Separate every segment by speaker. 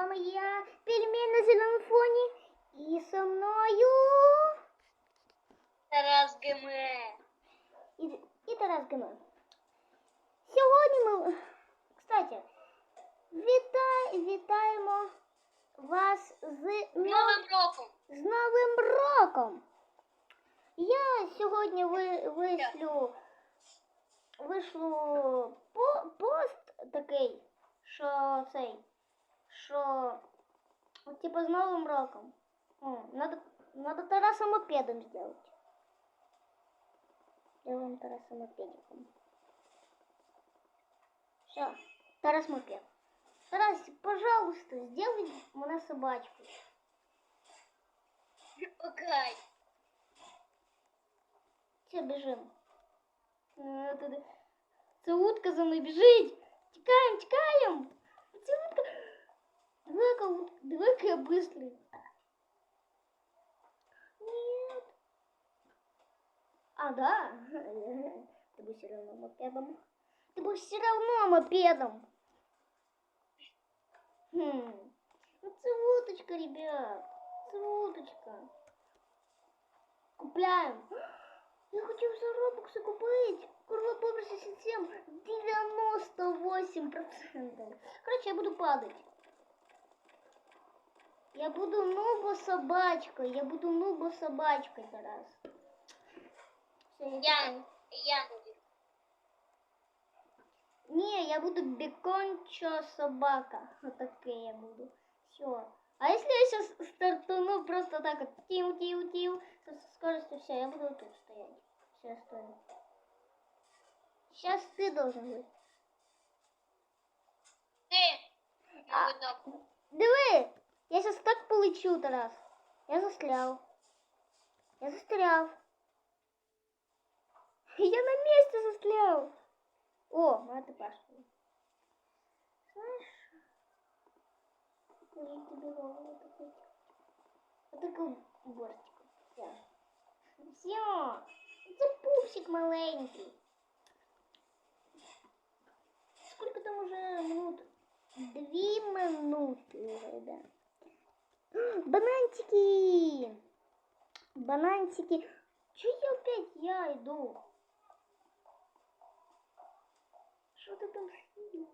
Speaker 1: вами я, пельмень на зеленому фоні. І со мною.
Speaker 2: Тарас ГМ.
Speaker 1: І, і Тарас Гимен. Сьогодні ми. Кстати, вітай, вітаємо вас з,
Speaker 2: З
Speaker 1: нов-
Speaker 2: Новим роком.
Speaker 1: з Новим роком. Я сьогодні ви, вишлю, вишлю по, пост такий, що цей, що от, типу з Новим роком. О, надо, надо Тараса мопедом сделать. Делаем Тараса мопедиком. Все, Тарас мопед. Тарас, пожалуйста, сделай мне собачку.
Speaker 2: Окей.
Speaker 1: Все, бежим. Е, туди. Це утка за мною біжить. Тікаємо, тікаємо. Це утка. Диви-ка, утка, диви-ка я быстрый. Нет. А, да. Ты будешь все равно мопедом. Ты будешь все равно мопедом. Хм. Ну, це уточка, ребят. Це уточка. Купляем. Я хотів за робокси купити. Курва бобр 67, 98%. Короче, я буду падать. Я буду нубо собачкой. Я буду нубо собачкой зараз. Я
Speaker 2: Я, буду.
Speaker 1: Не, я буду бекончо собака. Вот такая я буду. Все. А если я сейчас стартану просто так вот тиу со скоростью все, я буду тут стоять. Все, стою. Сейчас ты должен быть.
Speaker 2: Ти.
Speaker 1: А. Диви! Я сейчас так полечу, Тарас. Я застрял. Я застрял. Я на месте застрял. О, моя ты. Знаешь, я тебе голову такой. Вот такой бортик. Все. Это пупсик маленький. Сколько там уже минут? Две минуты да. Бананчики! Бананчики. Че я опять я иду? Что ты там съел?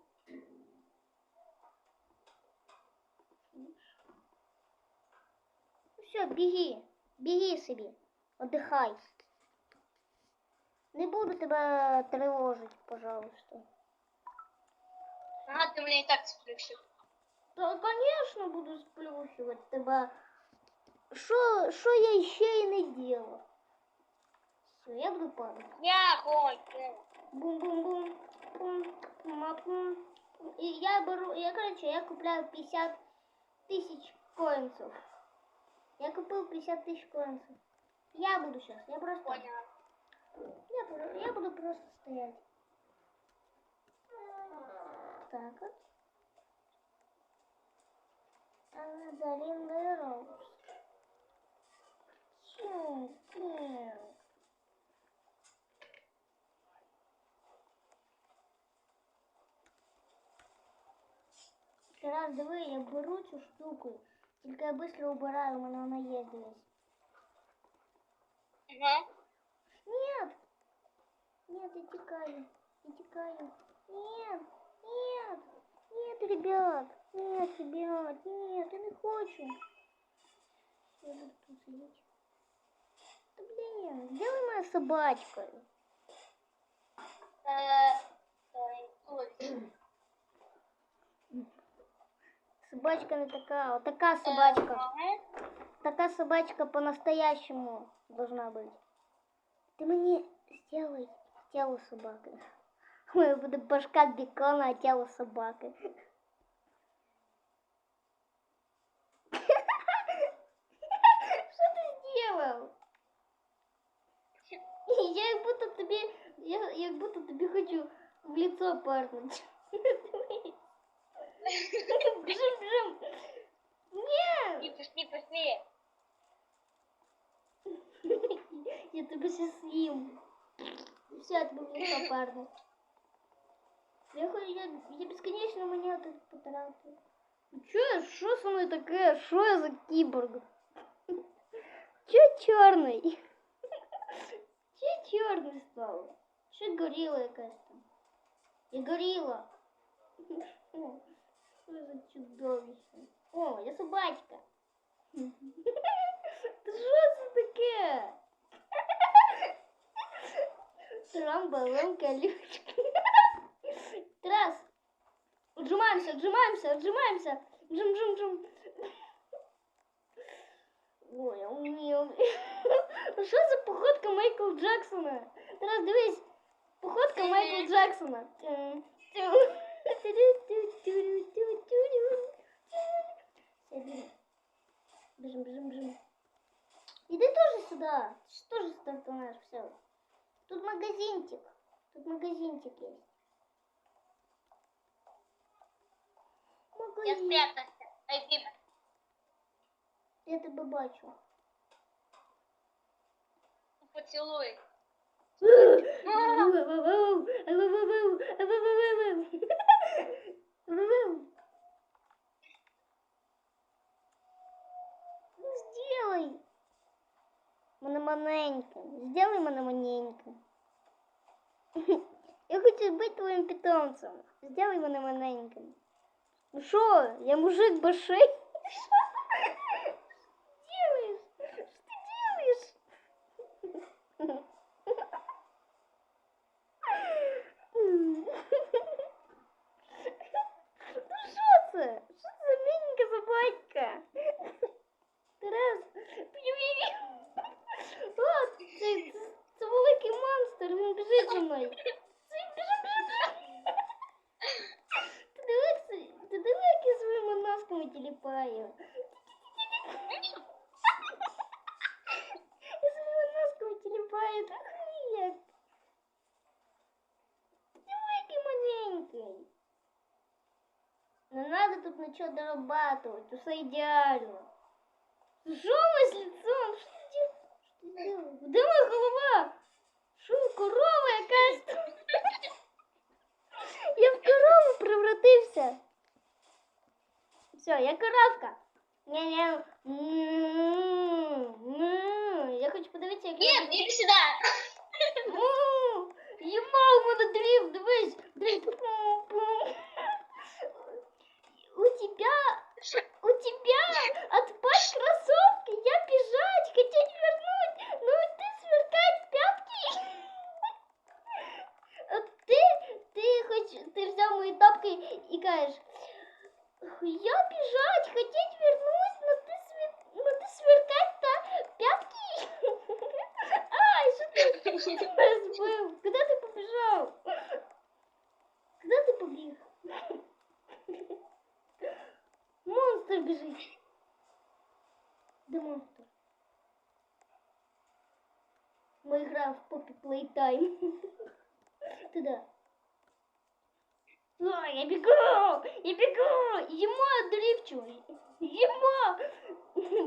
Speaker 1: Все, беги. Беги себе. Отдыхай. Не буду тебя тревожить, пожалуйста.
Speaker 2: Ага, ти мене і так сплющив.
Speaker 1: Та, конечно, буду сплющивать тебе. Що, що я ще й не? Все, я буду падать.
Speaker 2: Я хочу.
Speaker 1: Бум-бум-бум. Бум, бум, И я беру, я, короче, я купляю 50 тысяч коинцев. Я купил 50 тысяч коинцев. Я буду сейчас, я просто...
Speaker 2: Поняла.
Speaker 1: Я, я буду просто стоять. Так вот. Залинный роуз. Чу, чу. Раз, диви, я беру цю штуку, тільки я швидко убираю, у мене вона є десь.
Speaker 2: Ага.
Speaker 1: Нет! Нет, я текаю. Я текаю. Нет! Нет! Нет, ребят! Нет, ребят! Нет, я не хочу! Я буду тут сидеть. Да блин, сделай моя собачка.
Speaker 2: Ой.
Speaker 1: Собачка не такая, вот такая собачка.
Speaker 2: Ага.
Speaker 1: Такая собачка по-настоящему должна быть. Ты мне сделай тело собаки. У меня будет башка бекона, а тело собаки. Что ты сделал? Я как будто тебе, я, я как будто тебе хочу в лицо парнуть. Бежим, бежим. Нет!
Speaker 2: Пішли, пішли, пішли.
Speaker 1: Я тебе сейчас съем. Все, это был лицо парня. Я, хо- я, я бесконечно меня тут потратил. Чё, що со мною таке? Що я за кіборг? Чё чорний? Чё чорний став? Що горіла якась там? Я горіла. Що за чудовище? О, я собачка. Та що це таке? Трамбалом колючка. Трас. Отжимаемся, отжимаемся, отжимаемся. Джим, джим, джим. Ой, я умел. Що за походка Майкла Джексона? Тарас, дивись. Походка Майкла Джексона. Бежим, бежим, бежим. Иди тоже сюда. Ты тоже стартанешь, все. Тут магазинчик. Тут магазинчик есть.
Speaker 2: Я
Speaker 1: Магазин.
Speaker 2: спрятався. Ай, Біба.
Speaker 1: Я тебе бачу.
Speaker 2: Поцілуй.
Speaker 1: Ну, Сделай. Мене маленька. Сделай мене маленька. Я хочу бути питомцем. Сделай мене маленьким. Ну що, я мужик большой? ничего дорабатывать, все идеально. Что мы с лицом? Что ты дел- что ты делаешь? Где моя голова? Что, корова якась? тут? Я в корову превратився. Все, я коровка. Ня-ня. М-м-м. Я хочу подивитися, як я...
Speaker 2: Ні, іди сюди.
Speaker 1: Му! Їмав мене дрів, дивись, дивись.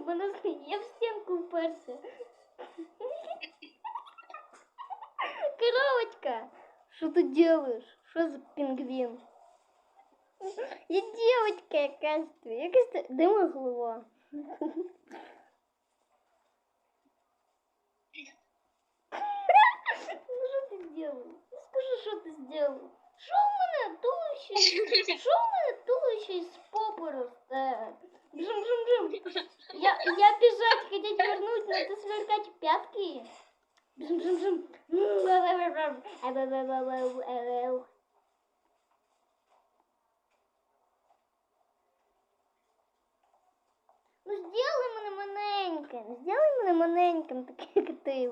Speaker 1: Вона з- Я в стенку уперся. Коровочка! Что ты делаешь? Что за пингвин? Я девочка якась. ти, Якась ти... Де моя голова? Ну що ти зробив? Скажи, що ти зробив? Що в мене туловище? Що в мене туловище із попи росте? Я, я бежать хотеть вернуть, но ты сверкать пятки. Бжим, бжим, бжим. Ну сделай мене маленьким, сделай мене маленьким, таким як ти.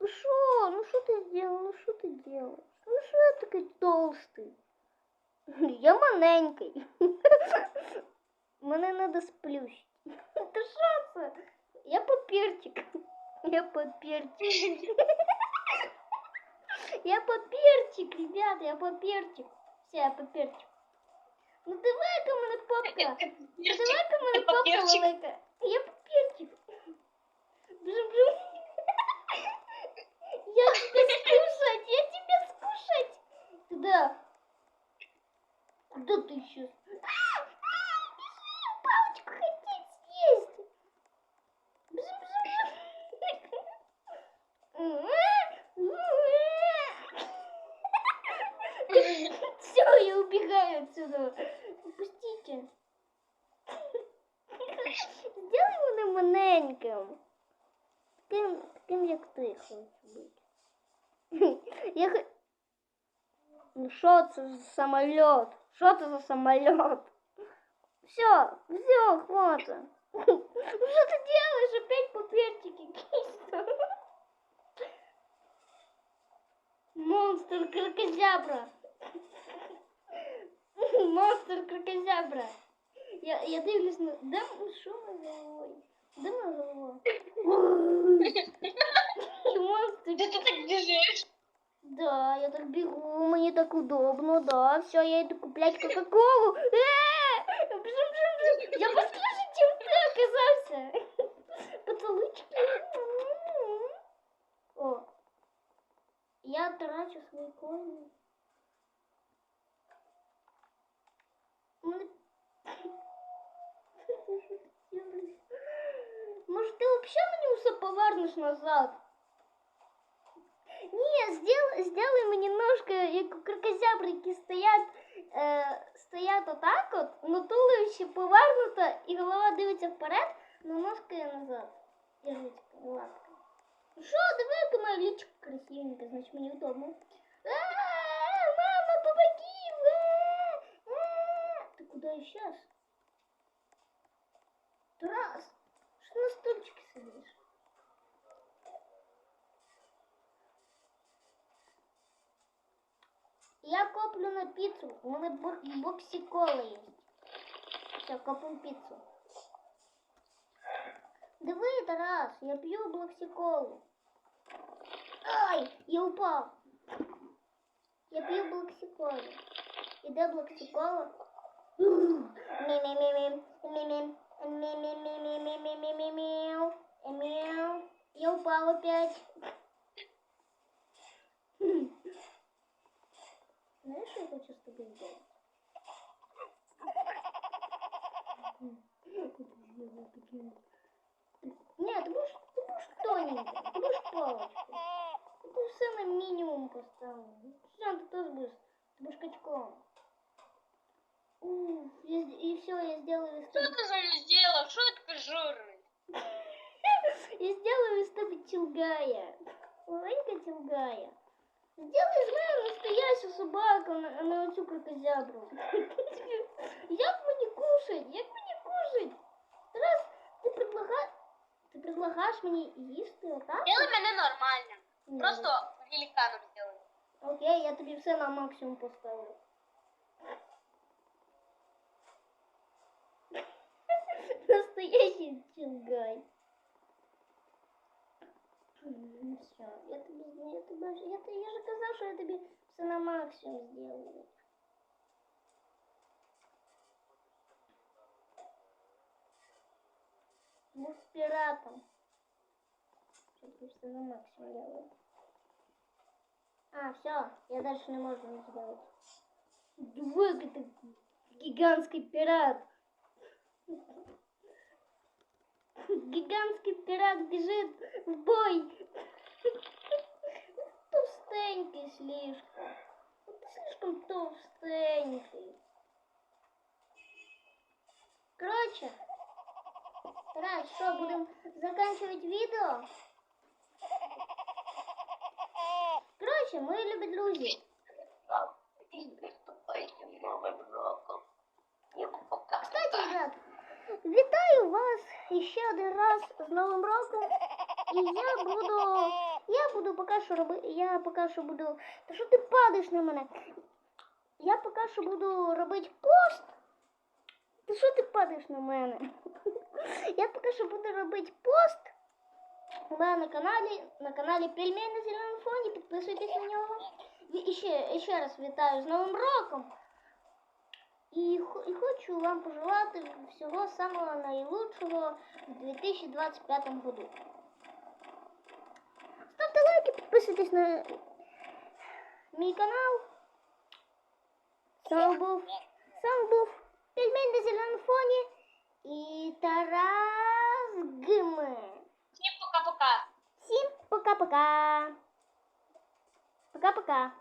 Speaker 1: Ну що, ну що ти зробив, ну що ти робиш? Ну що я такий толстий? Я маленький. Мене треба сплющити. Та що це? Я папірчик. Я папірчик. Я папірчик, ребята, я папірчик. Все, я папірчик. Ну давай ка мене попка. Ну давай ка мене попка
Speaker 2: Папірчик.
Speaker 1: велика. Я папірчик. Бжим, бжим. Я тебя скушать, я тебя скушать. Туда. Куда ты сейчас? Все, я убегаю отсюда. Пустите. Сделай мене маленьким. Таким, таким як ти хочу бути. Я хо... Ну що це за самоліт? Що це за самоліт? Все, все, хватит. Что ты делаешь? Опять папертики кисто. Монстр крокозябра. Монстр крокозябра. Я, я дивлюсь на... Де... Що головою? Де моя голова? Монстр
Speaker 2: Ты тут так бежишь?
Speaker 1: Да, я так бегу, мне так удобно, да. Все, я иду куплять Кока-Колу. Э, бжим. Я быстрее, чем ты оказался. Потолочки. О, я трачу свої коїни. У мене- Може, ти взагалі мені все повернеш назад? Ні, сделай, сделай мені ножки, як у крокозябри, які стоять, е, стоять отак от, но туловище повернуто, і голова дивиться вперед, но ножки назад. І ручка, лапка. Що, диви, яка моя лічка красивенька, значить мені удобно. А, мама, помоги! А, а. Ти куди зараз? Тарас, що на стульчике сидиш? Я коплю на пиццу. У мене бор- боксі коли є. Все, копим піцу. Диви, Тарас, я п'ю блоксиколу. Ай, я упав. Я п'ю блоксиколу. Іде блоксикола. Мі-мі-мі-мі, мі-мі, мі-мі-мі-мі-мі-мі-мі-мі. Мяу. Я упал опять. из тебя челгая. Маленькая челгая. Сделай из мене настоящу собаку на, на оцю крокозябру. Як мені кушать? Як мені кушать? Раз ти предлагаєш, ти предлагаєш мені їсти отак?
Speaker 2: Сделай меня нормально.
Speaker 1: Ні.
Speaker 2: Просто великаном сделай.
Speaker 1: Окей, я тобі все на максимум поставлю. Настоящий чингай. Все, я тобі, я тобі, я, тобі- я же казав, що я тобі все на максимум сделаю. Будь пиратом. Я тобі все на максимум делаю. А, все, я дальше не могу ничего сделать. Двойка ты гигантский пират. Гигантский пират бежит в бой. Толстенький слишком. Вот ты слишком толстенький. Короче, раз, что, будем заканчивать видео? Короче, мої любі друзі. Кстати, ребят, вітаю вас ще один раз з Новим роком. І я буду. Я буду поки що робити. Я поки що буду. Та що ти падаєш на мене? Я поки що буду робити пост. Та що ти падаєш на мене? Я поки що буду робити пост. У мене на каналі, на каналі Пельмень на зеленому фоні. Підписуйтесь на нього. І і ще, і ще раз вітаю з Новим роком. І, хо- і хочу вам пожелати всього самого найлучшого в 2025 году. Ставте лайки, підписуйтесь на мій канал. З вами був З вами був Пельмень на зеленому фоні і Тарас Гми.
Speaker 2: Всім пока-пока.
Speaker 1: Всім пока-пока. Пока-пока.